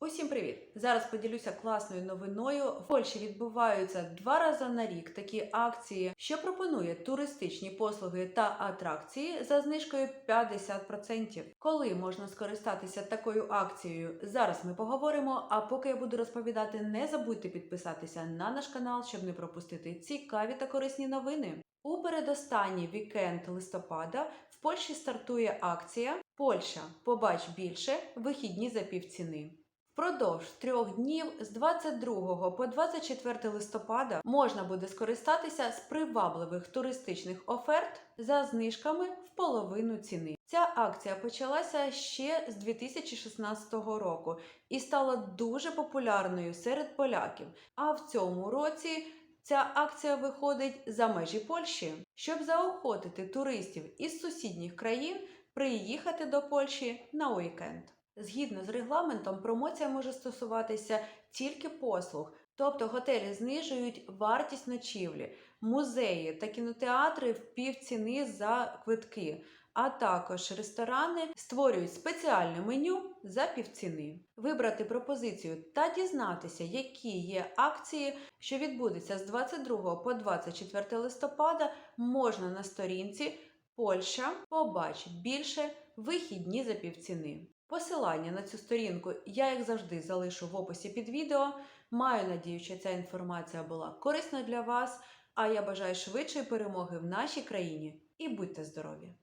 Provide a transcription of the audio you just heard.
Усім привіт! Зараз поділюся класною новиною. В Польщі відбуваються два рази на рік такі акції, що пропонує туристичні послуги та атракції за знижкою 50%. Коли можна скористатися такою акцією? Зараз ми поговоримо. А поки я буду розповідати, не забудьте підписатися на наш канал, щоб не пропустити цікаві та корисні новини. У передостанній вікенд листопада в Польщі стартує акція Польща побач більше вихідні за півціни. Впродовж трьох днів з 22 по 24 листопада можна буде скористатися з привабливих туристичних оферт за знижками в половину ціни. Ця акція почалася ще з 2016 року і стала дуже популярною серед поляків. А в цьому році ця акція виходить за межі Польщі, щоб заохотити туристів із сусідніх країн приїхати до Польщі на уікенд. Згідно з регламентом, промоція може стосуватися тільки послуг, тобто готелі знижують вартість ночівлі, музеї та кінотеатри в півціни за квитки, а також ресторани створюють спеціальне меню за півціни. Вибрати пропозицію та дізнатися, які є акції, що відбудуться з 22 по 24 листопада, можна на сторінці Польща побач більше вихідні за півціни. Посилання на цю сторінку я, як завжди, залишу в описі під відео. Маю надію, що ця інформація була корисна для вас. А я бажаю швидшої перемоги в нашій країні і будьте здорові!